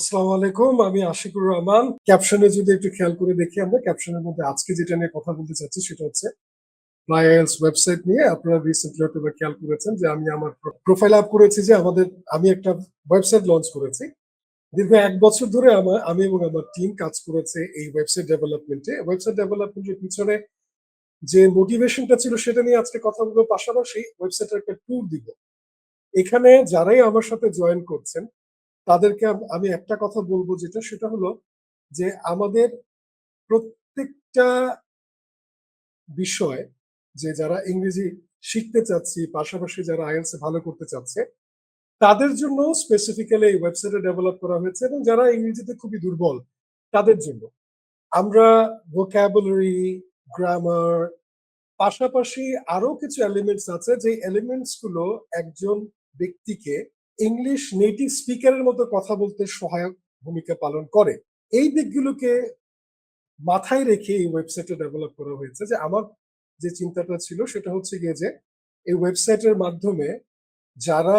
আসসালামু আলাইকুম, আমি আশিকুর রহমান। ক্যাপশনে যদি একটু খেয়াল করে দেখি আমরা, ক্যাপশনের মধ্যে আজকে যেটা নিয়ে কথা বলতে চাচ্ছি সেটা হচ্ছে ফ্লাইএলস ওয়েবসাইট নিয়ে আপনারা রিসেন্টলি হয়তো খেয়াল করেছেন যে আমি আমার প্রোফাইল আপ করেছি যে আমাদের, আমি একটা ওয়েবসাইট লঞ্চ করেছি। দীর্ঘ এক বছর ধরে আমার, আমি এবং আমার টিম কাজ করেছে এই ওয়েবসাইট ডেভেলপমেন্টে ওয়েবসাইট ডেভেলপমেন্টের পিছনে যে মোটিভেশনটা ছিল সেটা নিয়ে আজকে কথা বলব। পাশাপাশি ওয়েবসাইটের একটা ট্যুর দিব। এখানে যারাই আমার সাথে জয়েন করছেন তাদেরকে আমি একটা কথা বলব যেটা, সেটা হলো যে আমাদের প্রত্যেকটা বিষয় যে যারা ইংরেজি শিখতে চাচ্ছি, পাশাপাশি যারা আইএলস ভালো করতে চাচ্ছে, তাদের জন্য স্পেসিফিক্যালি এই ওয়েবসাইটে ডেভেলপ করা হয়েছে এবং যারা ইংরেজিতে খুবই দুর্বল, তাদের জন্য। আমরা ভোক্যাবুলারি গ্রামার পাশাপাশি আরও কিছু এলিমেন্টস আছে যে এলিমেন্টসগুলো একজন ব্যক্তিকে ইংলিশ নেটিভ স্পিকারের মতো কথা বলতে সহায়ক ভূমিকা পালন করে। এই দিকগুলোকে মাথায় রেখে এই ওয়েবসাইটটা ডেভেলপ করা হয়েছে যে আমার যে চিন্তাটা ছিল সেটা হচ্ছে গিয়ে যে এই ওয়েবসাইটের মাধ্যমে যারা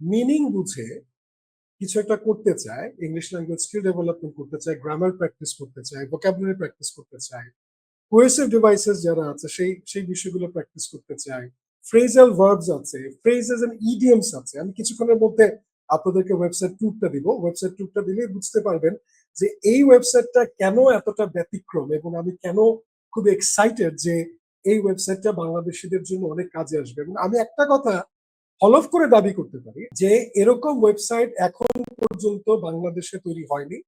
মিনিং বুঝে কিছু একটা করতে চায় ইংলিশ ল্যাঙ্গুয়েজ স্কিল ডেভেলপমেন্ট করতে চায় গ্রামার প্র্যাকটিস করতে চায় ভোকাবুলারি প্র্যাকটিস করতে চায় কোয়েসিভ ডিভাইসেস যারা আছে সেই সেই বিষয়গুলো প্র্যাকটিস করতে চায় ফ্রেজাল ভার্বস আছে ফ্রেজেস এন্ড ইডিয়মস আছে। আমি কিছুক্ষণের মধ্যে আপনাদেরকে ওয়েবসাইট ট্যুরটা দিব। ওয়েবসাইট ট্যুরটা দিলে বুঝতে পারবেন যে এই ওয়েবসাইটটা কেন এতটা ব্যতিক্রম এবং আমি কেন খুব এক্সাইটেড যে এই ওয়েবসাইটটা বাংলাদেশিদের জন্য অনেক কাজে আসবে। এবং আমি একটা কথা হলফ করে দাবি করতে পারি যে এরকম ওয়েবসাইট এখন পর্যন্ত বাংলাদেশে তৈরি হয়নি।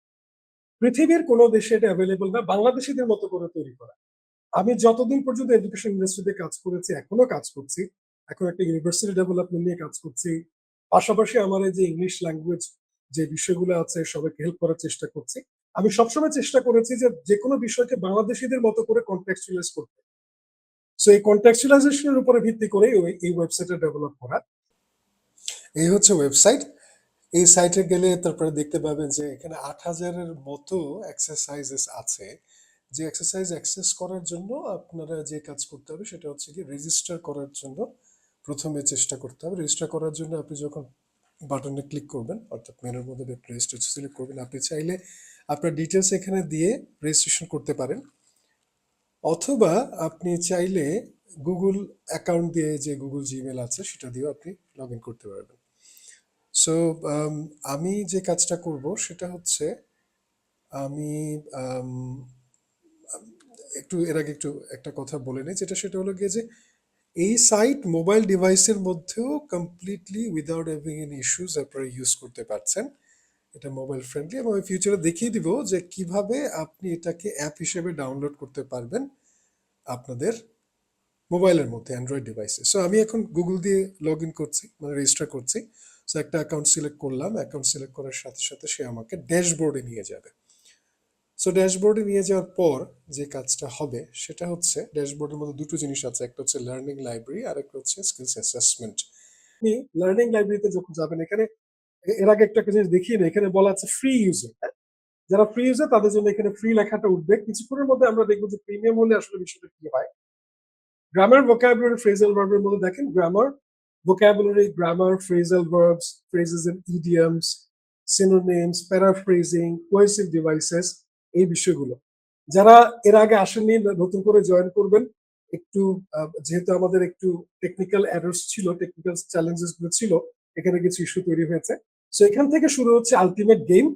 পৃথিবীর কোনো দেশে এটা অ্যাভেলেবল না, বাংলাদেশিদের মতো করে তৈরি করা। আমি যতদিন পর্যন্ত এডুকেশন ইন্ডাস্ট্রিতে কাজ করেছি, এখনও কাজ করছি, এখন একটা ইউনিভার্সিটি ডেভেলপমেন্ট নিয়ে কাজ করছি, পাশাপাশি আমার যে ইংলিশ ল্যাঙ্গুয়েজ যে বিষয়গুলো আছে, সবাইকে হেল্প করার চেষ্টা করছি। আমি সবসময় চেষ্টা করেছি যে যে কোনো বিষয়কে বাংলাদেশিদের মতো করে কন্টেক্সচুয়ালাইজ করতে। সো এই কন্টেক্সচুয়ালাইজেশনের উপরে ভিত্তি করে এই ওয়েবসাইটটা ডেভেলপ করা। এই হচ্ছে ওয়েবসাইট এই সাইটে গেলে তারপরে দেখতে পাবেন যে এখানে আট হাজারের মতো এক্সারসাইজেস আছে। যে এক্সারসাইজ অ্যাক্সেস করার জন্য আপনারা যে কাজ করতে হবে সেটা হচ্ছে কি রেজিস্টার করার জন্য প্রথমে চেষ্টা করতে হবে। রেজিস্টার করার জন্য আপনি যখন বাটনে ক্লিক করবেন অর্থাৎ মেনুর মধ্যে রেজিস্টার সিলেক্ট করবেন আপনি চাইলে আপনার ডিটেলস এখানে দিয়ে রেজিস্ট্রেশন করতে পারেন। অথবা আপনি চাইলে গুগল অ্যাকাউন্ট দিয়ে যে গুগল জিমেল আছে সেটা দিয়েও আপনি লগ ইন করতে পারবেন। সো আমি যে কাজটা করব সেটা হচ্ছে আমি আম, একটু, এর আগে একটু একটা কথা বলে নিই, যেটা সেটা হলো গিয়ে যে এই সাইট মোবাইল ডিভাইসের মধ্যেও completely without having an issues আপনারা ইউজ করতে পারছেন। এটা মোবাইল ফ্রেন্ডলি এবং আমি ফিউচারে দেখিয়ে দিব যে কীভাবে আপনি এটাকে অ্যাপ হিসেবে ডাউনলোড করতে পারবেন আপনাদের মোবাইলের মধ্যে অ্যান্ড্রয়েড ডিভাইসে সো আমি এখন গুগল দিয়ে লগ ইন করছি মানে রেজিস্টার করছি। সো একটা অ্যাকাউন্ট সিলেক্ট করলাম অ্যাকাউন্ট সিলেক্ট করার সাথে সাথে সে আমাকে ড্যাশবোর্ডে নিয়ে যাবে। সো ড্যাশবোর্ডে নিয়ে যাওয়ার পর যে কাজটা হবে সেটা হচ্ছে ড্যাশবোর্ডের মধ্যে দুটো জিনিস আছে। একটা হচ্ছে লার্নিং লাইব্রেরি আর একটা হচ্ছে স্কিলস অ্যাসেসমেন্ট আপনি লার্নিং লাইব্রেরিতে যখন যাবেন এখানে এর আগে একটা জিনিস দেখিয়ে এখানে বলা আছে ফ্রি ইউজার যারা ফ্রি ইউজার তাদের জন্য এখানে ফ্রি লেখাটা উঠবে। কিছুক্ষণের মধ্যে আমরা দেখব যে প্রিমিয়াম হলে আসলে বিষয়টা কি হয়। গ্রামার ভোকাবুলারি ফ্রেজাল ভার্বের মধ্যে দেখেন grammar vocabulary, grammar, phrasal verbs, phrases and idioms, synonyms, paraphrasing, cohesive devices এই বিষয়গুলো। যারা এর আগে আসেননি, নতুন করে জয়েন করবেন। একটু যেহেতু আমাদের একটু টেকনিক্যাল এরর্স ছিল টেকনিক্যাল চ্যালেঞ্জেসগুলো ছিল, এখানে কিছু ইস্যু তৈরি হয়েছে। সো এখান থেকে শুরু হচ্ছে আলটিমেট গেম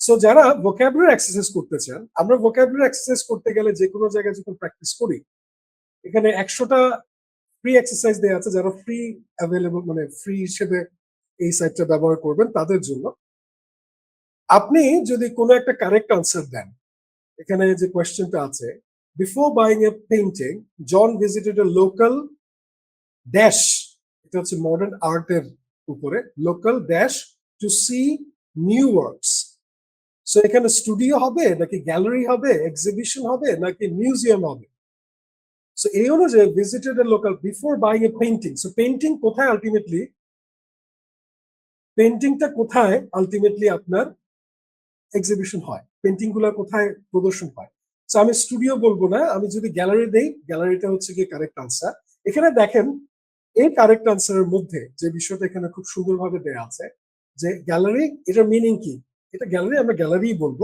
সো যারা ভোকাবুলারি এক্সারসাইজ করতে চান, আমরা ভোকাবুলারি এক্সারসাইজ করতে গেলে যে কোনো জায়গায় যখন প্র্যাকটিস করি, এখানে একশোটা ফ্রি এক্সারসাইজ দেওয়া আছে যারা ফ্রি অ্যাভেলেবল মানে ফ্রি হিসেবে এই সাইটটা ব্যবহার করবেন তাদের জন্য। আপনি যদি কোনো একটা কারেক্ট আনসার দেন, এখানে যে কোয়েশ্চেনটা আছে before buying a painting John visited a local dash এটা হচ্ছে মডার্ন আর্টের উপরে local dash to see new works so এখানে স্টুডিও হবে, নাকি গ্যালারি হবে এক্সিবিশন হবে, নাকি মিউজিয়াম হবে? সো এই অনুযায়ী visited a local before buying a painting so painting কোথায় আলটিমেটলি পেইন্টিংটা কোথায় আলটিমেটলি আপনার এক্সিবিশন হয় পেন্টিংগুলা কোথায় প্রদর্শন হয়। সো আমি স্টুডিও বলব না, আমি যদি গ্যালারি দেই গ্যালারিটা হচ্ছে গিয়ে কারেক্ট আনসার এখানে দেখেন, এই কারেক্ট আনসারের মধ্যে যে বিষয়টা এখানে খুব সুন্দরভাবে দেয়া আছে, যে গ্যালারি এটার মিনিং কি? এটা গ্যালারি আমরা গ্যালারি বলব।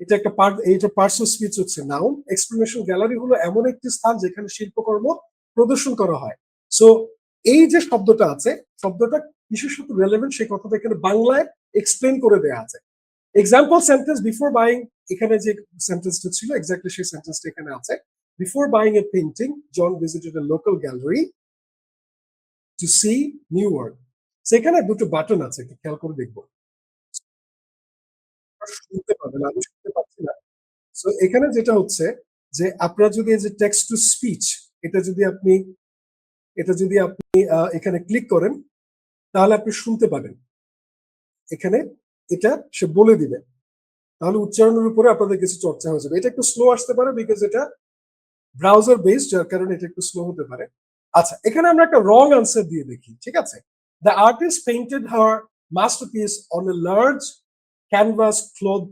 এটা একটা পার্ট এইটা পার্টস অফ স্পিচ হচ্ছে নাউন এক্সপ্লেনেশন গ্যালারি হলো এমন একটি স্থান যেখানে শিল্পকর্ম প্রদর্শন করা হয়। সো এই যে শব্দটা আছে, শব্দটা সাথে রেলেভেন্ট সেই কথাটা এখানে বাংলায় এক্সপ্লেন করে দেয়া আছে। এক্সাম্পল সেন্টেন্স বিফোর বাইং এখানে যে সেন্টেন্সটা ছিল এক্স্যাক্টলি সেই সেন্টেন্সটা এখানে আছে। Before buying a painting John visited a local gallery to see new work সেখানে দুটো বাটন আছে, একটু খেয়াল করে দেখব। শুনতে পাবেন, আমি শুনতে পাচ্ছি না। সো এখানে যেটা হচ্ছে যে, আপনারা যদি যে টেক্সট টু স্পিচ এটা যদি আপনি, এটা যদি আপনি এখানে ক্লিক করেন, তাহলে আপনি শুনতে পাবেন। এখানে এটা সে বলে দিবে। তাহলে উচ্চারণের উপরে আপনাদের কিছু চর্চা হয়ে যাবে। এটা একটু স্লো আসতে পারে বিকজ এটা ব্রাউজার বেসড যার কারণে এটা একটু স্লো হতে পারে। আচ্ছা এখানে আমরা একটা রং আনসার দিয়ে দেখি, ঠিক আছে? The artist painted her masterpiece on a large canvas cloth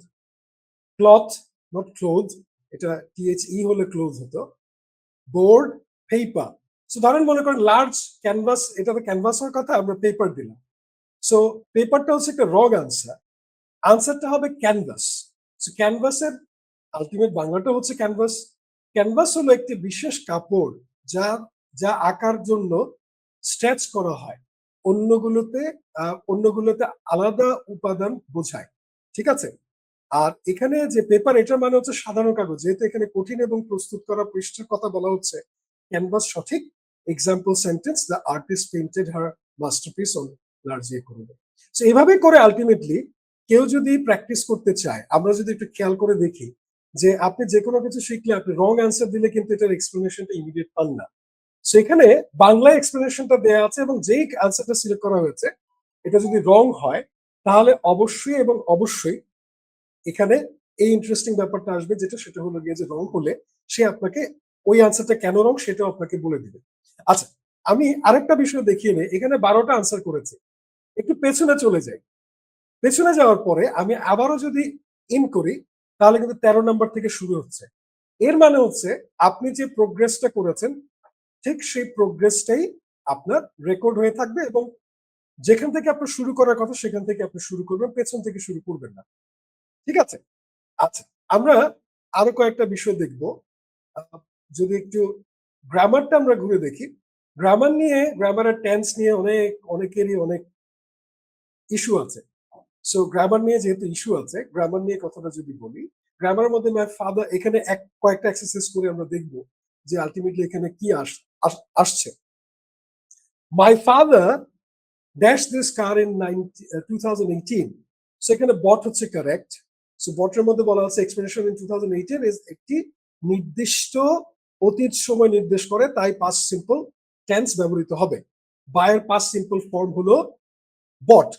cloth not cloth এটা টিএইচই হলে ক্লোথ হতো বোর্ড পেপার সো ধরেন মনে করেন লার্জ ক্যানভাস এটা তো ক্যানভাসের কথা, আমরা পেপার দিলাম। সো পেপারটা হচ্ছে একটা রং আনসার আনসারটা হবে ক্যানভাস সো ক্যানভাসের আলটিমেট বাংলাটা হচ্ছে ক্যানভাস ক্যানভাস হলো একটি বিশেষ কাপড় যা যা আঁকার জন্য স্ট্রেচ করা হয়। অন্যগুলোতে অন্যগুলোতে আলাদা উপাদান বোঝায়। ঠিক আছে? আর এখানে যে পেপার এটার মানে হচ্ছে সাধারণ কাগজ। যেহেতু এখানে কঠিন এবং প্রস্তুত করা পৃষ্ঠের কথা বলা হচ্ছে ক্যানভাস সঠিক example sentence the artist painted her masterpiece on large করবে। সো এইভাবে করে আলটিমেটলি কেউ যদি প্র্যাকটিস করতে চায়, আমরা যদি একটু খেয়াল করে দেখি যে আপনি যে কোনো কিছু শিখলে আপনি রং অ্যান্সার দিলে কিন্তু এটার এক্সপ্লেনেশনটা ইমিডিয়েট পান না। সেখানে বাংলা এক্সপ্লেনেশনটা দেওয়া আছে এবং যেই অ্যান্সারটা সিলেক্ট করা হয়েছে, এটা যদি রং হয়, তাহলে অবশ্যই এবং অবশ্যই এখানে এই ইন্টারেস্টিং ব্যাপারটা আসবে যেটা সেটা হলো গিয়ে যে রং হলে সে আপনাকে ওই আনসারটা কেন রং সেটাও আপনাকে বলে দিবে। আচ্ছা আমি আরেকটা বিষয় দেখিয়ে নিই। এখানে বারোটা আনসার করেছে। একটু পেছনে চলে যাই। পেছনে যাওয়ার পরে আমি আবারও যদি ইন করি, তাহলে কিন্তু তেরো নাম্বার থেকে শুরু হচ্ছে। এর মানে হচ্ছে আপনি যে প্রোগ্রেসটা করেছেন, ঠিক সেই প্রোগ্রেসটাই আপনার রেকর্ড হয়ে থাকবে এবং যেখান থেকে আপনার শুরু করার কথা, সেখান থেকে আপনি শুরু করবেন, পেছন থেকে শুরু করবেন না। ঠিক আছে? আচ্ছা আমরা আরও কয়েকটা বিষয় দেখব। যদি একটু গ্রামারটা আমরা ঘুরে দেখি। গ্রামার নিয়ে গ্রামারের টেন্স নিয়ে অনেক, অনেকেরই অনেক ইস্যু আছে। সো গ্রামার নিয়ে যেহেতু ইস্যু আছে গ্রামার নিয়ে কথাটা যদি বলি গ্রামার মধ্যে মাই ফাদার এখানে এক, কয়েকটা এক্সারসাইজ করে আমরা দেখব যে আলটিমেটলি এখানে কি আস- আস- আসছে। My father dash this car in two thousand eighteen সেখানে বট হচ্ছে কারেক্ট সো বটের মধ্যে বলা আছে explanation in two thousand eighteen is একটি নির্দিষ্ট অতীত সময় নির্দেশ করে, তাই পাস সিম্পল টেন্স ব্যবহৃত হবে। বায়ের পাস সিম্পল ফর্ম হলো বট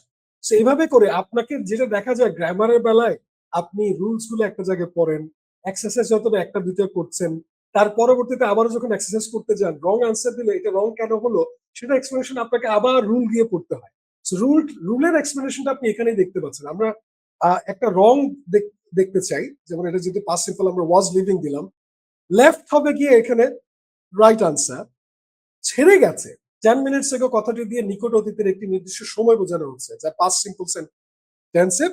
সো এইভাবে করে আপনাকে যেটা দেখা যায় গ্রামারের বেলায়, আপনি রুলসগুলো একটা জায়গায় পড়েন এক্সারসাইজ হয়তো একটা, দুইটা করছেন, তার পরবর্তীতে আবারও যখন এক্সারসাইজ করতে যান রং আনসার দিলে এটা রং কেন হলো, সেটা এক্সপ্লেনেশন আপনাকে আবার রুল দিয়ে পড়তে হয়। রুল রুলের এক্সপ্লেনেশনটা আপনি এখানেই দেখতে পাচ্ছেন। আমরা একটা রং দেখতে চাই, যেমন এটা যদি পাস সিম্পল আমরা ওয়াজ লিভিং দিলাম লেফট হবে গিয়ে এখানে রাইট আনসার ছেড়ে গেছে টেন মিনিটস এগো কথাটি দিয়ে নিকট অতীতের একটি নির্দিষ্ট সময় বোঝানো হচ্ছে, যা পাস সিম্পল টেন্সের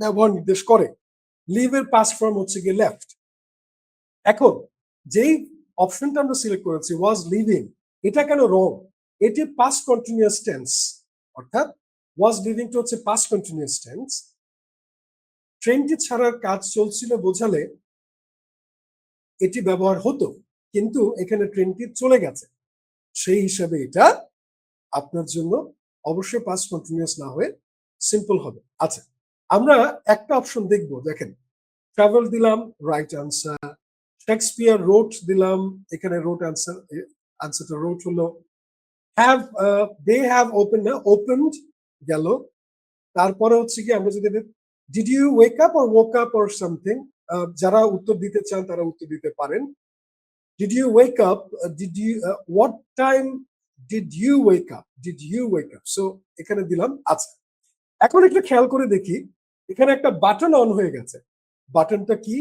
ব্যবহার নির্দেশ করে। লিভের পাস ফর্ম হচ্ছে গিয়ে লেফট এখন, যেই অপশনটা আমরা সিলেক্ট করেছি ওয়াজ লিভিং এটা কেন রং এটি পাস কন্টিনিউয়াস টেন্স অর্থাৎ ওয়াজ লিভিংটা হচ্ছে পাস কন্টিনিউয়াস টেন্স ট্রেনটি ছাড়ার কাজ চলছিল বোঝালে এটি ব্যবহার হতো, কিন্তু এখানে ট্রেনটি চলে গেছে। সেই হিসাবে এটা আপনার জন্য অবশ্যই পাস কন্টিনিউয়াস না হয়ে সিম্পল হবে। আচ্ছা আমরা একটা অপশন দেখব, দেখেন। ট্রাভেল দিলাম রাইট আনসার শেক্সপিয়ার রোট দিলাম, এখানে রোট আনসার আনসারটা রোট হলো। হ্যাভ দে হ্যাভ ওপেন না ওপেনড গেল। তারপরে হচ্ছে কি, আমরা যদি did you wake up or wake up or something যারা উত্তর দিতে চান তারা উত্তর দিতে পারেন। Did you wake up did you what time did you wake up did you wake up so এখানে দিলাম আচ্ছা। এখন একটু খেয়াল করে দেখি, এখানে একটা বাটন অন হয়ে গেছে। বাটনটা কি?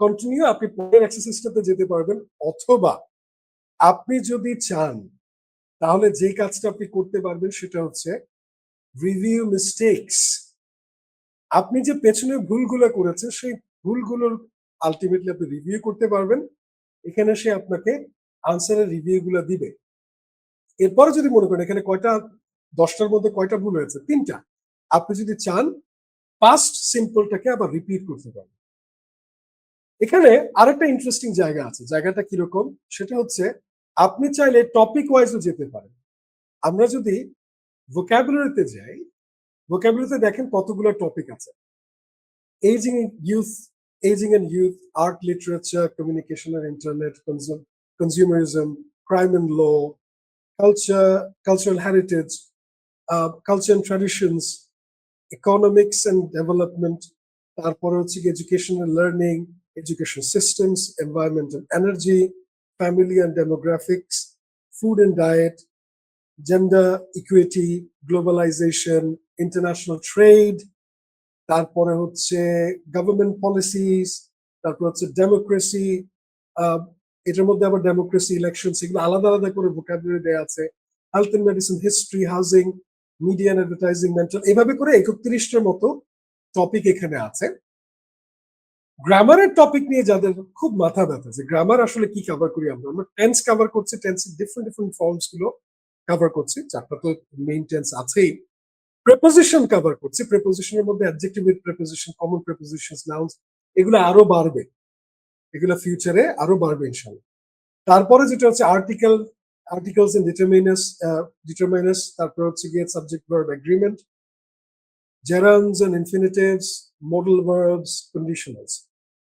কন্টিনিউ আপনি পরের এক্সারসাইজটাতে যেতে পারবেন, অথবা আপনি যদি চান, তাহলে যে কাজটা আপনি করতে পারবেন সেটা হচ্ছে রিভিউ মিস্টেকস আপনি যে পেছনে ভুলগুলো করেছেন, সেই ভুলগুলোর আলটিমেটলি আপনি রিভিউ করতে পারবেন। এখানে সে আপনাকে আনসারের রিভিউ গুলো দিবে। এরপরে যদি মনে করেন এখানে কয়টা, দশটার মধ্যে কয়টা ভুল হয়েছে? তিনটা। আপনি যদি চান পাস্ট সিম্পলটাকে আবার রিপিট করতে পারেন। এখানে আরেকটা ইন্টারেস্টিং জায়গা আছে। জায়গাটা কীরকম? সেটা হচ্ছে, আপনি চাইলে টপিক ওয়াইজও যেতে পারেন। আমরা যদি ভোক্যাবুলারিতে যাই ভোক্যাবুলারিতে দেখেন কতগুলো টপিক আছে। Aging youth ageing and youth art literature communication and internet consumerism crime and law culture cultural heritage culture and traditions economics and development তারপরে হচ্ছে কি education and learning education systems environment and energy family and demographics food and diet gender equity globalisation international trade তারপরে হচ্ছে government policies তারপর হচ্ছে democracy এটার মধ্যে আবার ডেমোক্রেসি ইলেকশন এগুলো আলাদা আলাদা করে ভোকাবুলারি দেওয়া আছে। Health and medicine history housing media advertising mental এইভাবে করে একত্রিশটার মতো টপিক এখানে আছে। গ্রামারের টপিক নিয়ে যাদের খুব মাথা ব্যথা যে গ্রামার আসলে কি কভার করি আমরা? আমরা টেন্স কভার করছি টেন্সের ডিফারেন্ট ডিফারেন্ট ফর্মসগুলো কভার করছি চারটা তো মেইন টেন্স আছেই। প্রেপোজিশন কভার করছি। প্রেপোজিশনের মধ্যে adjective with preposition common preposition nouns এগুলো আরও বাড়বে। এগুলো ফিউচারে আরও বাড়বে ইনশাল্লাহ তারপরে যেটা হচ্ছে article articles and determiners determiners তারপর হচ্ছে গিয়ে subject verb agreement gerunds and infinitives modal verbs conditionals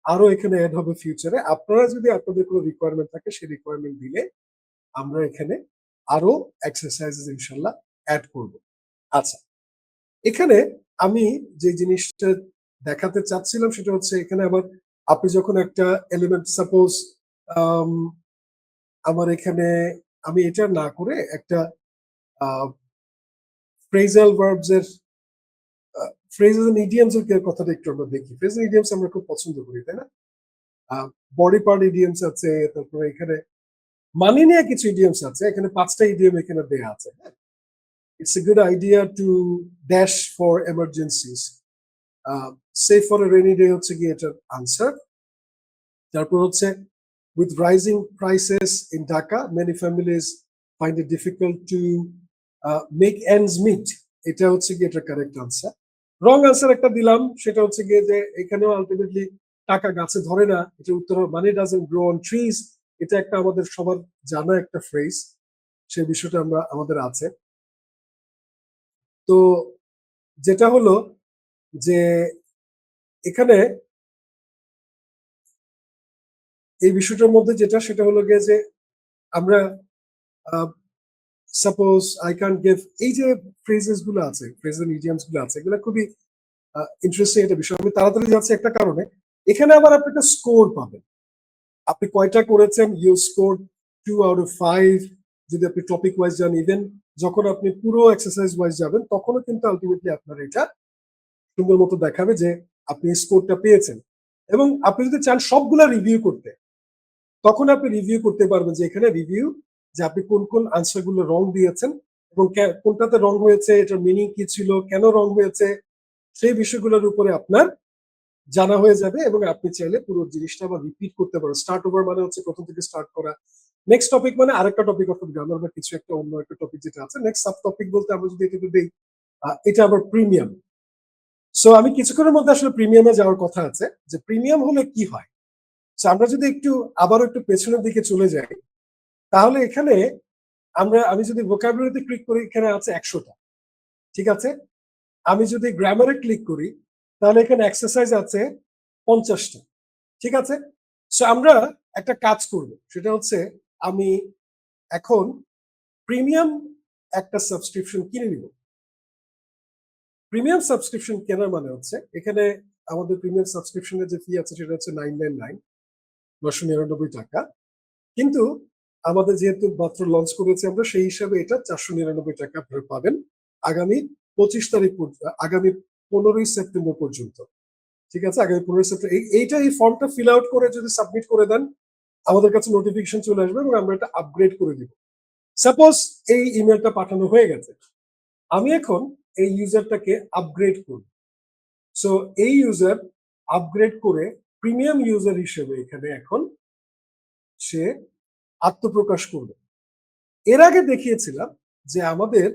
আরও এখানে অ্যাড হবে ফিউচারে আপনারা যদি আপনাদের কোনো রিকোয়ারমেন্ট থাকে, সেই রিকোয়ারমেন্ট দিলে আমরা এখানে আরও এক্সারসাইজেস ইনশাল্লাহ অ্যাড করব। আচ্ছা এখানে আমি যে জিনিসটা দেখাতে চাচ্ছিলাম সেটা হচ্ছে এখানে আবার আপনি যখন একটা এলিমেন্ট সাপোজ আমার এখানে আমি এটা না করে একটা ফ্রেজাল ভার্বস এর ফ্রেজেস ইডিয়ামস এর কথাটা একটু আমরা দেখি। ফ্রেজ ইডিয়ামস আমরা খুব পছন্দ করি, তাই না? বডি পার্ট ইডিয়ামস আছে, তারপরে এখানে মানি নিয়ে কিছু ইডিয়ামস আছে, এখানে পাঁচটা ইডিয়াম এখানে দেয়া আছে it's a good idea to dash for emergencies save for a rainy day হচ্ছে কি এটার আনসার তারপর হচ্ছে with rising prices in Dhaka, many families find it difficult to uh, make ends meet. এটা হচ্ছে কি এটা কারেক্ট আনসার রং আনসার একটা দিলাম সেটা হচ্ছে গিয়ে যে এখানেও আলটিমেটলি টাকা গাছে ধরে না এটা উত্তর money doesn't grow on trees এটা একটা আমাদের সবার জানা একটা ফ্রেজ সেই বিষয়টা আমরা আমাদের আছে। তো যেটা হলো যে এখানে এই বিষয়টার মধ্যে যেটা, সেটা হলো গিয়ে যে আমরা সাপোজ আই ক্যান গিভ এই যে ফ্রেজেসগুলো আছে ফ্রেজ মিডিয়ামসগুলো আছে, এগুলো খুবই ইন্টারেস্টিং একটা বিষয়। আমি তাড়াতাড়ি যাচ্ছি একটা কারণে। এখানে আবার আপনি একটা স্কোর পাবেন। আপনি কয়টা করেছেন? You score two out of five যদি আপনি টপিক ওয়াইজ যান ইভেন যখন আপনি পুরো এক্সারসাইজ ওয়াইজ যাবেন, তখনও কিন্তু আলটিমেটলি আপনার এটা সুন্দর মতো দেখাবে যে আপনি স্কোরটা পেয়েছেন। এবং আপনি যদি চান সবগুলা রিভিউ করতে, তখন আপনি রিভিউ করতে পারবেন যে এখানে রিভিউ যে আপনি কোন কোন আনসারগুলো রং দিয়েছেন এবং কোনটাতে রং হয়েছে, এটার মিনিং কি ছিল, কেন রং হয়েছে, সেই বিষয়গুলোর উপরে আপনার জানা হয়ে যাবে এবং আপনি চাইলে পুরো জিনিসটা আবার রিপিট করতে পারেন স্টার্ট ওভার মানে হচ্ছে প্রথম থেকে স্টার্ট করা। নেক্সট টপিক মানে আরেকটা টপিক অর্থাৎ গ্রামার বা কিছু একটা অন্য একটা টপিক যেটা আছে। নেক্সট সাব টপিক বলতে আমরা যদি এটা দিই এটা আবার প্রিমিয়াম সো আমি কিছুক্ষণের মধ্যে আসলে প্রিমিয়ামে যাওয়ার কথা আছে, যে প্রিমিয়াম হলে কি হয়? সো আমরা যদি একটু, আবারও একটু পেছনের দিকে চলে যাই, তাহলে এখানে আমরা, আমি যদি ভোকাবুলারিতে ক্লিক করি, এখানে আছে একশোটা। ঠিক আছে? আমি যদি গ্রামারে ক্লিক করি, তাহলে এখানে এক্সারসাইজ আছে পঞ্চাশটা। ঠিক আছে? সো আমরা একটা কাজ করব, সেটা হচ্ছে আমি এখন প্রিমিয়াম একটা সাবস্ক্রিপশন কিনে নিব। প্রিমিয়াম সাবস্ক্রিপশন কেনার মানে হচ্ছে, এখানে আমাদের প্রিমিয়াম সাবস্ক্রিপশনের যে ফি আছে সেটা হচ্ছে নাইন নাইন নাইন নশো নিরানব্বই টাকা। কিন্তু আমাদের যেহেতু মাত্র লঞ্চ করেছি আমরা, সেই হিসাবে এটা চারশো নিরানব্বই টাকা আপনারা পাবেন আগামী পঁচিশ তারিখ পর্যন্ত আগামী পনেরোই সেপ্টেম্বর পর্যন্ত। ঠিক আছে? আগামী পনেরোই সেপ্টেম্বর এইটা এই ফর্মটা ফিল আউট করে যদি সাবমিট করে দেন আমাদের কাছে নোটিফিকেশন চলে আসবে এবং আমরা এটা আপগ্রেড করে দিব। সাপোজ এই ইমেলটা পাঠানো হয়ে গেছে। আমি এখন এই ইউজারটাকে আপগ্রেড করবে। সো এই ইউজার আপগ্রেড করে প্রিমিয়াম ইউজার হিসেবে এখানে এখন সে আত্মপ্রকাশ করবে। এর আগে দেখিয়েছিলাম যে আমাদের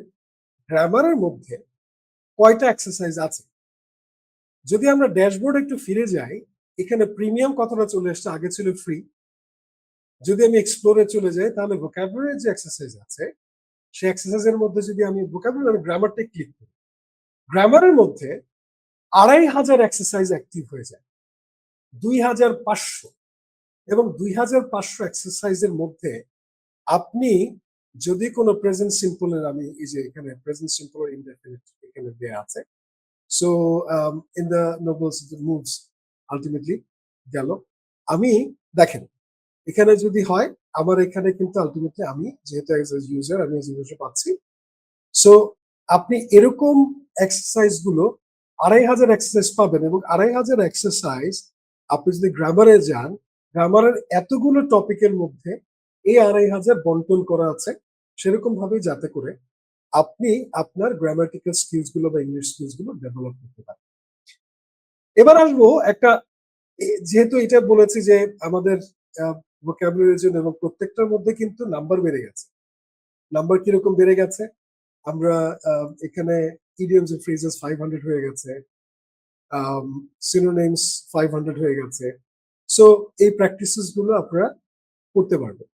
গ্রামারের মধ্যে কয়টা এক্সারসাইজ আছে। যদি আমরা ড্যাশবোর্ড একটু ফিরে যাই, এখানে প্রিমিয়াম কথাটা চলে আসছে আগে ছিল ফ্রি যদি আমি এক্সপ্লোরে চলে যাই, তাহলে ভোকাবুলারি যে এক্সারসাইজ আছে, সেই এক্সারসাইজের মধ্যে যদি আমি ভোকাবুলারি আমি গ্রামারটা ক্লিক করি গ্রামারের মধ্যে আড়াই হাজার এক্সারসাইজ অ্যাক্টিভ হয়ে যায়। দুই হাজার পাঁচশো এবং দুই হাজার পাঁচশো এক্সারসাইজের মধ্যে আপনি যদি কোনো প্রেজেন্ট সিম্পলের আমি এই যে এখানে প্রেজেন্ট সিম্পল ইনডেফিনিট এখানে দেয়া আছে so in the nobles moves ultimately গেল। আমি দেখেন এখানে যদি হয়, আমার এখানে কিন্তু আলটিমেটলি আমি যেহেতু ইউজার আমি জিনিসটা পাচ্ছি। সো আপনি এরকম এক্সারসাইজগুলো আড়াই হাজার এক্সারসাইজ পাবেন এবং আড়াই হাজার এক্সারসাইজ আপনি যদি গ্রামারে যান গ্রামারের এতগুলো টপিকের মধ্যে এই আড়াই হাজার বন্টন করা আছে সেরকম ভাবে যাতে করে আপনি আপনার গ্রামাটিক্যাল স্কিলসগুলো বা ইংলিশ স্কিলসগুলো ডেভেলপ করতে পারেন। এবার আসব একটা যেহেতু এটা বলেছি যে আমাদের ভোকাবুলারির জন্য এবং প্রত্যেকটার মধ্যে কিন্তু নাম্বার বেড়ে গেছে। নাম্বার কীরকম বেড়ে গেছে? আমরা এখানে idioms and phrases five hundred হয়ে গেছে সিনোনেমস ফাইভ হান্ড্রেড হয়ে গেছে। সো এই প্র্যাকটিসেসগুলো আপনারা করতে পারবেন।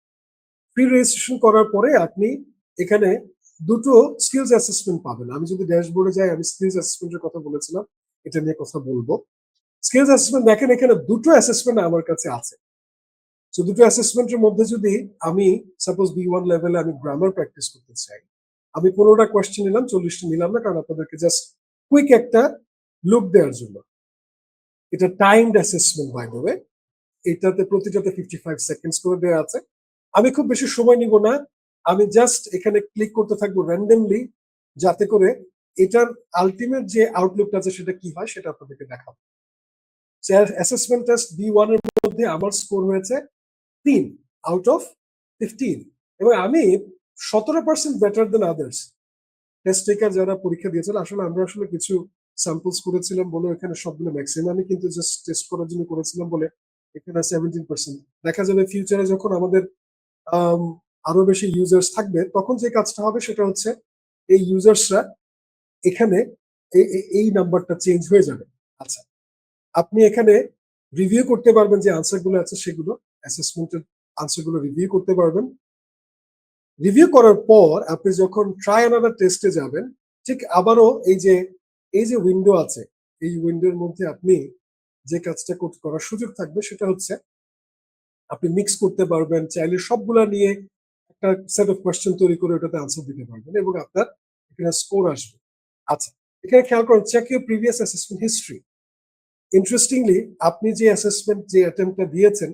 প্রি রেজিস্ট্রেশন করার পরে আপনি এখানে দুটো স্কিলস অ্যাসেসমেন্ট পাবেন। আমি যদি ড্যাশবোর্ডে যাই, আমি স্কিলস অ্যাসেসমেন্টের কথা বলেছিলাম, এটা নিয়ে কথা বলব। স্কিলস অ্যাসেসমেন্ট দেখেন, এখানে দুটো অ্যাসেসমেন্ট আমার কাছে আছে। তো দুটো অ্যাসেসমেন্টের মধ্যে যদি আমি সাপোজ বি ওয়ান লেভেলে আমি গ্রামার প্র্যাকটিস করতে চাই, আমি পনেরোটা কোয়েশ্চেন নিলাম, চল্লিশটা নিলাম না, কারণ আপনাদেরকে জাস্ট কুইক একটা লুক দেওয়ার জন্য। এটা টাইমড অ্যাসেসমেন্ট বাই ওয়ে এটাতে প্রতিটাতে ফিফটি ফাইভ সেকেন্ডস করে দেওয়া আছে। আমি খুব বেশি সময় নিব না, আমি জাস্ট এখানে ক্লিক করতে থাকব র্যান্ডমলি যাতে করে এটার আলটিমেট যে আউটলুকটা আছে, সেটা কি হয়, সেটা আপনাদেরকে দেখাবো। অ্যাসেসমেন্ট টেস্ট বি ওয়ানের মধ্যে আমার স্কোর হয়েছে তিন আউট অফ ফিফটিন এবং আমি সতেরো percent better than others test taker যারা পরীক্ষা দিয়েছিল আসলে আমরা আসলে কিছু স্যাম্পলস করেছিলাম বলে এখানে সবগুলো ম্যাক্সিমামই কিন্তু জাস্ট টেস্ট করার জন্য করেছিলাম বলে এখানে সেভেন্টিন পার্সেন্ট দেখা যাবে ফিউচারে যখন আমাদের আম, আরও বেশি ইউজার্স থাকবে তখন যে কাজটা হবে সেটা হচ্ছে এই ইউজার্সরা এখানে এই- নাম্বারটা চেঞ্জ হয়ে যাবে। আচ্ছা আপনি এখানে রিভিউ করতে পারবেন যে আনসারগুলো আছে সেগুলো। অ্যাসেসমেন্টের আনসারগুলো রিভিউ করতে পারবেন। রিভিউ করার পর আপনি যখন ট্রাই অ্যানাদার টেস্টে যাবেন, ঠিক আবারও এই যে এই যে উইন্ডো আছে, এই উইন্ডোর মধ্যে আপনি যে কাজটা করার সুযোগ থাকবে সেটা হচ্ছে আপনি মিক্স করতে পারবেন, চাইলে সবগুলা নিয়ে একটা সেট অফ কোয়েশ্চেন তৈরি করে ওটাতে আনসার দিতে পারবেন এবং আপনার এখানে স্কোর আসবে। আচ্ছা এখানে খেয়াল করুন check your previous assessment history interestingly আপনি যে অ্যাসেসমেন্ট যে অ্যাটেম্পটা দিয়েছেন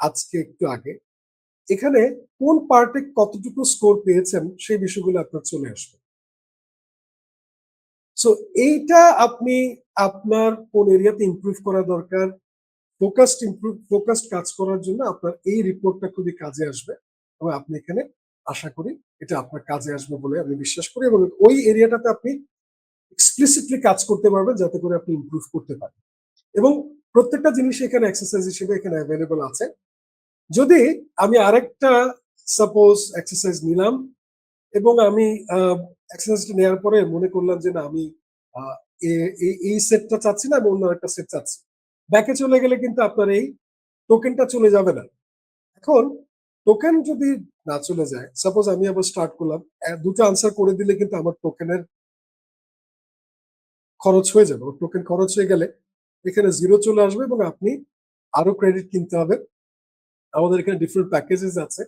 আজকে একটু আগে। এখানে কোন পার্টে কতটুকু স্কোর পেয়েছেন সেই বিষয়গুলো আপনার চলে আসবে। সো এইটা আপনি আপনার কোন এরিয়াতে ইমপ্রুভ করা দরকার ফোকাসড ইমপ্রুভ ফোকাসড কাজ করার জন্য আপনার এই রিপোর্টটা খুবই কাজে আসবে এবং আপনি এখানে আশা করি এটা আপনার কাজে আসবে বলে আমি বিশ্বাস করি এবং ওই এরিয়াটাতে আপনি এক্সপ্লিসিটলি কাজ করতে পারবেন যাতে করে আপনি ইমপ্রুভ করতে পারেন। এবং প্রত্যেকটা জিনিস এখানে এক্সারসাইজ হিসেবে এখানে অ্যাভেলেবল আছে। যদি আমি আরেকটা সাপোজ এক্সারসাইজ নিলাম এবং আমি এক্সারসাইজটা নেওয়ার পরে মনে করলাম যে না, আমি এই সেটটা চাচ্ছি না, আমি অন্য একটা সেট চাচ্ছি। ব্যাকে চলে গেলে কিন্তু আপনার এই টোকেনটা চলে যাবে না। এখন টোকেন যদি না চলে যায় সাপোজ আমি আবার স্টার্ট করলাম দুটো আনসার করে দিলে কিন্তু আমার টোকেনের খরচ হয়ে যাবে। টোকেন খরচ হয়ে গেলে এখানে জিরো চলে আসবে এবং আপনি আরও ক্রেডিট কিনতে হবে। আমাদের এখানে ডিফারেন্ট প্যাকেজেস আছে।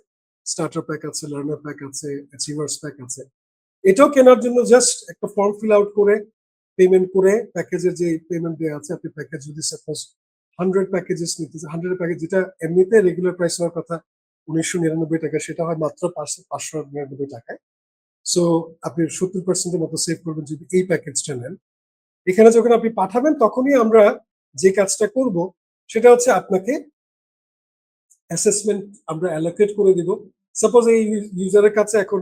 স্টার্টার প্যাক আছে লার্নার প্যাক আছে অ্যাচিভার্স প্যাক আছে। এটাও কেনার জন্য জাস্ট একটা ফর্ম ফিল আউট করে পেমেন্ট করে প্যাকেজের যে পেমেন্ট দেওয়া আছে, আপনি প্যাকেজ যদি সাপোজ হান্ড্রেড প্যাকেজেস নিতে হান্ড্রেড প্যাকেজ যেটা এমনিতে রেগুলার প্রাইস হওয়ার কথা, উনিশশো নিরানব্বই টাকা, সেটা হয় মাত্র পাঁচশো পাঁচশো নিরানব্বই টাকায়। সো আপনি সত্তর পার্সেন্টের মতো সেভ করবেন যদি এই প্যাকেজটা নেন। এখানে যখন আপনি পাঠাবেন, তখনই আমরা যে কাজটা করব, সেটা হচ্ছে আপনাকে অ্যাসেসমেন্ট আমরা অ্যালোকেট করে দিব। সাপোজ এই ইউজারের কাছে এখন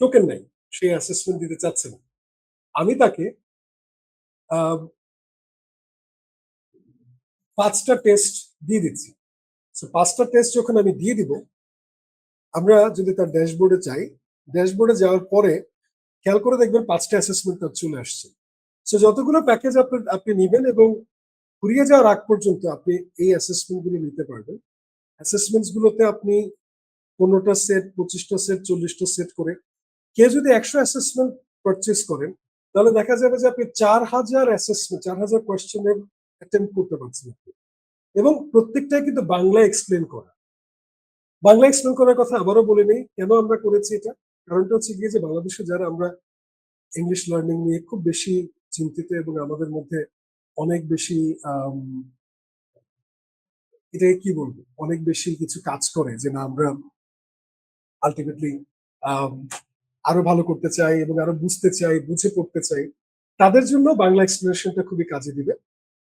টোকেন নাই, সে অ্যাসেসমেন্ট দিতে চাচ্ছে না। আমি তাকে পাঁচটা টেস্ট দিয়ে দিচ্ছি। পাঁচটা টেস্ট যখন আমি দিয়ে দিব, আমরা যদি তার ড্যাশবোর্ডে চাই ড্যাশবোর্ডে যাওয়ার পরে, খেয়াল করে দেখবেন পাঁচটা অ্যাসেসমেন্ট তার চলে আসছে। সো যতগুলো প্যাকেজ আপনি আপনি নেবেন এবং ফুরিয়ে যাওয়ার আগ পর্যন্ত আপনি এই অ্যাসেসমেন্টগুলো নিতে পারবেন। অ্যাসেসমেন্টস গুলোতে আপনি পনেরোটা সেট পঁচিশটা সেট চল্লিশটা সেট করে কেউ যদি একশো অ্যাসেসমেন্ট পারচেস করেন, তাহলে দেখা যাবে যে আপনি চার হাজার অ্যাসেসমেন্ট চার হাজার কোয়েশ্চেনের অ্যাটেম্প করতে পারছেন আপনি। এবং প্রত্যেকটাই কিন্তু বাংলা এক্সপ্লেন করা। বাংলা এক্সপ্লেন করার কথা আবারও বলে নেই, কেন আমরা করেছি এটা? কারণটা হচ্ছে গিয়ে যে বাংলাদেশে যারা আমরা ইংলিশ লার্নিং নিয়ে খুব বেশি চিন্তিত এবং আমাদের মধ্যে অনেক বেশি এটাকে কি বলব? অনেক বেশি কিছু কাজ করে যে না, আমরা আলটিমেটলি আরও ভালো করতে চাই এবং আরও বুঝতে চাই, বুঝে পড়তে চাই। তাদের জন্য বাংলা এক্সপ্লেনেশনটা খুবই কাজে দিবে।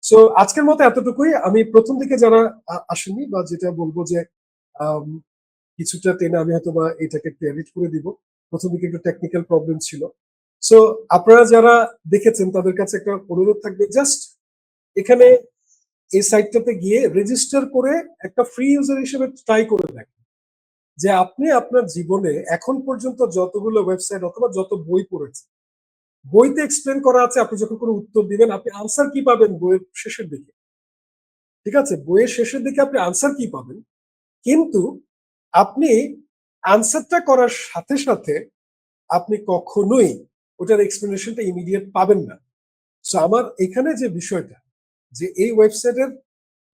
সো আজকের মতো এতটুকুই। আমি প্রথম দিকে যারা আসেনি বা যেটা বলব যে কিছুটা টেনে আমি হয়তো বা এটাকে ক্রেডিট করে দিব। প্রথম দিকে একটু টেকনিক্যাল প্রবলেম ছিল। সো আপনারা যারা দেখেছেন, তাদের কাছে একটা অনুরোধ থাকবে জাস্ট এখানে এই সাইটটাতে গিয়ে রেজিস্টার করে একটা ফ্রি ইউজার হিসেবে ট্রাই করে দেখেন যে আপনি আপনার জীবনে এখন পর্যন্ত যতগুলো ওয়েবসাইট অথবা যত বই পড়েছেন, বইতে এক্সপ্লেন করা আছে, আপনি যখন কোনো উত্তর দিবেন, আপনি আনসার কি পাবেন বইয়ের শেষের দিকে? ঠিক আছে? বইয়ের শেষের দিকে আপনি আনসার কি পাবেন? কিন্তু আপনি আনসারটা করার সাথে সাথে আপনি কখনোই ওটার এক্সপ্লেনেশনটা ইমিডিয়েট পাবেন না। সো আমার এখানে যে বিষয়টা, যে এই ওয়েবসাইটের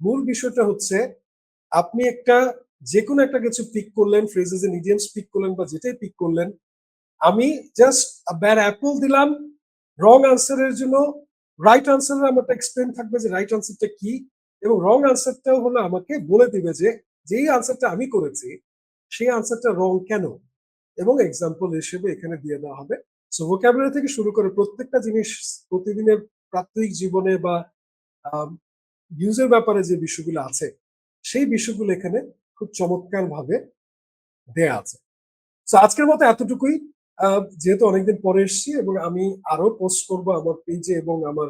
মূল বিষয়টা হচ্ছে, আপনি একটা যে কোনো একটা কিছু পিক করলেন ফ্রেজেস এন্ড ইডিয়ামস পিক করলেন বা যেটাই পিক করলেন, আমি জাস্ট ব্যার অ্যাপল দিলাম রং আনসারের জন্য রাইট আনসারের আমার এক্সপ্লেন থাকবে যে রাইট আনসারটা কি, এবং রং আনসারটাও হলো আমাকে বলে দিবে যে, যেই আনসারটা আমি করেছি, সেই আনসারটা রং কেন? এবং এক্সাম্পল হিসেবে এখানে দিয়ে দেওয়া হবে সো ভোক্যাবুলারি থেকে শুরু করে প্রত্যেকটা জিনিস প্রতিদিনের প্রাত্যহিক জীবনে বা ইউজের ব্যাপারে যে বিষয়গুলো আছে, সেই বিষয়গুলো এখানে খুব চমৎকার ভাবে দেয়া আছে। তো আজকের মতো এতটুকুই। যেহেতু অনেকদিন পরে এসেছি এবং আমি আরও পোস্ট করব আমার পেজে এবং আমার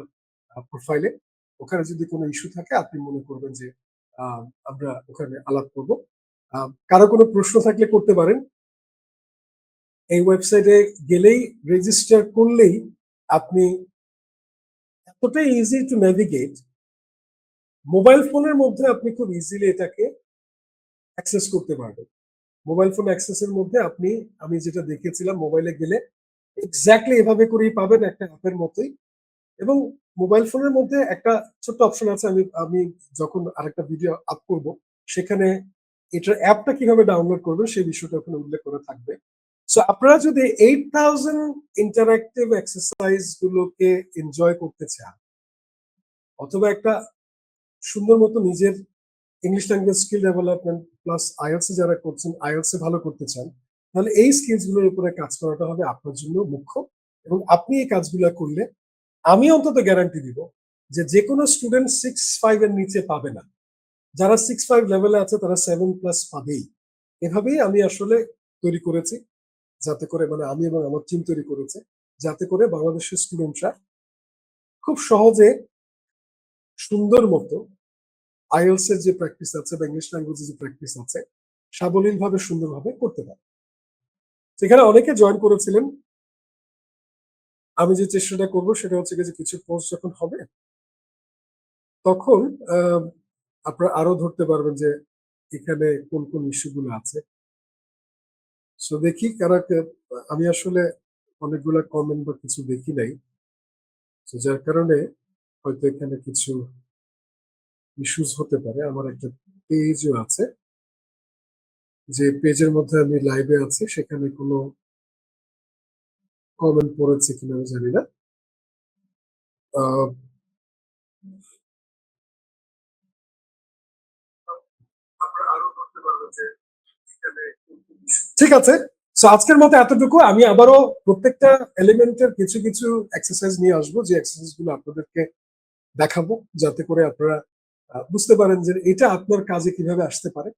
প্রোফাইলে ওখানে যদি কোনো ইস্যু থাকে, আপনি মনে করবেন যে আমরা ওখানে আলাপ করব। কারও কোনো প্রশ্ন থাকলে করতে পারেন। এই ওয়েবসাইটে গেলেই রেজিস্টার করলেই আপনি এতটাই ইজি টু নেভিগেট মোবাইল ফোনের মধ্যে আপনি খুব ইজিলি এটাকে অ্যাক্সেস করতে পারবেন। মোবাইল ফোন অ্যাক্সেসের মধ্যে আপনি, আমি যেটা দেখেছিলাম মোবাইলে গেলে এক্স্যাক্টলি এভাবে করেই পাবেন একটা অ্যাপের মতোই। এবং মোবাইল ফোনের মধ্যে একটা ছোট্ট অপশন আছে, আমি আমি যখন আরেকটা ভিডিও আপ করব, সেখানে এটার অ্যাপটা কীভাবে ডাউনলোড করবেন সেই বিষয়টা ওখানে উল্লেখ করা থাকবে। সো আপনারা যদি এইট থাউজেন্ড ইন্টারাক্টিভ এক্সারসাইজ গুলোকে এনজয় করতে চান, অথবা একটা সুন্দর মতো নিজের English language skill development plus IELTS যারা করছেন আইএলস ভালো করতে চান, তাহলে এই স্কিলসগুলোর উপরে কাজ করাটা হবে আপনার জন্য মুখ্য। এবং আপনি এই কাজগুলো করলে আমি অন্তত গ্যারান্টি দিব যে যে কোনো স্টুডেন্ট সিক্স ফাইভ এর নিচে পাবে না। যারা সিক্স ফাইভ লেভেলে আছে, তারা সেভেন প্লাস পাবেই। এভাবেই আমি আসলে তৈরি করেছি। যাতে করে মানে আমি এবং আমার টিম তৈরি করেছে, যাতে করে বাংলাদেশের স্টুডেন্টরা খুব সহজে সুন্দর মতো আইএলস এর যে প্র্যাকটিস আছে বা ইংলিশ ল্যাঙ্গুয়েজের যে প্র্যাকটিস আছে সাবলীল ভাবে সুন্দরভাবে করতে পারে। সেখানে অনেকে জয়েন করেছিলেন। আমি যে চেষ্টাটা করব সেটা হচ্ছে যে কিছু পোস্ট যখন হবে, তখন আপনারা আরও ধরতে পারবেন যে এখানে কোন কোন ইস্যুগুলো আছে। সো দেখি কারা আমি আসলে অনেকগুলা কমেন্ট বা কিছু দেখি নাই। তো যার কারণে হয়তো এখানে কিছু ইস্যুস হতে পারে। আমার একটা পেজও আছে। যে পেজের মধ্যে আমি লাইভে আছি, সেখানে কোনো কমেন্ট পড়েছে কিনা আমি জানি না। আরও ধরতে পারবেন যে এখানে ঠিক আছে? সো আজকের মতো এতটুকু। আমি আবারও প্রত্যেকটা এলিমেন্টের কিছু কিছু এক্সারসাইজ নিয়ে আসব। যে এক্সারসাইজগুলো আপনাদেরকে দেখাবো, যাতে করে আপনারা বুঝতে পারেন যে এটা আপনার কাজে কীভাবে আসতে পারে।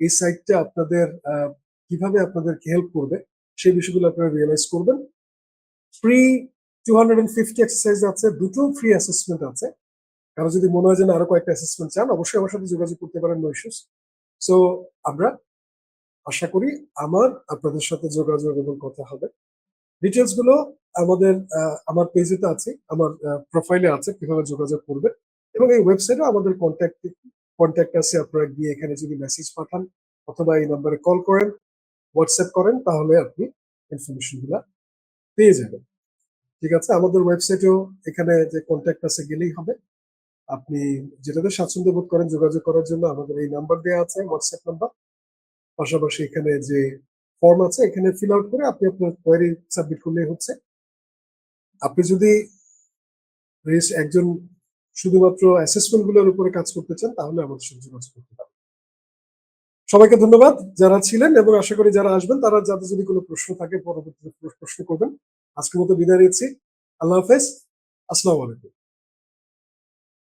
এই সাইটটা আপনাদের কীভাবে আপনাদেরকে হেল্প করবে, সেই বিষয়গুলো আপনারা রিয়েলাইজ করবেন। Free two hundred fifty exercise আছে, দুটো ফ্রি অ্যাসেসমেন্ট আছে। কারও যদি মনে হয় যে আরও কয়েকটা অ্যাসেসমেন্ট চান, অবশ্যই আমার সাথে যোগাযোগ করতে পারেন নো ইস্যুস সো আমরা আশা করি আমার, আপনাদের সাথে যোগাযোগ এবং কথা হবে। ডিটেলসগুলো আমাদের আমার পেজেতে আছে, আমার প্রোফাইলে আছে, কীভাবে যোগাযোগ করবে। এবং এই ওয়েবসাইটে আমাদের কন্ট্যাক্ট কন্ট্যাক্ট আছে, আপনারা গিয়ে এখানে যদি মেসেজ পাঠান অথবা এই নাম্বারে কল করেন হোয়াটসঅ্যাপ করেন, তাহলে আপনি ইনফরমেশনগুলা পেয়ে যাবেন। ঠিক আছে? আমাদের ওয়েবসাইটেও এখানে যে কন্ট্যাক্ট আছে গেলেই হবে। আপনি যেটাতে স্বাচ্ছন্দ্য বোধ করেন যোগাযোগ করার জন্য আমাদের এই নাম্বার দেওয়া আছে হোয়াটসঅ্যাপ নাম্বার পাশাপাশি এখানে যে ফর্ম আছে, এখানে ফিল আউট করে আপনি আপনার কোয়ারি সাবমিট করলেই হচ্ছে। আপনি যদি একজন শুধুমাত্র অ্যাসেসমেন্টগুলোর উপরে কাজ করতে চান, তাহলে আমাদের সাথে যোগাযোগ করতে পারেন। সবাইকে ধন্যবাদ যারা ছিলেন এবং আশা করি যারা আসবেন, তারা যাদের যদি কোনো প্রশ্ন থাকে, পরবর্তীতে প্রশ্ন করবেন। আজকের মতো বিদায় নিচ্ছি। আল্লাহ হাফেজ। আসসালামু আলাইকুম।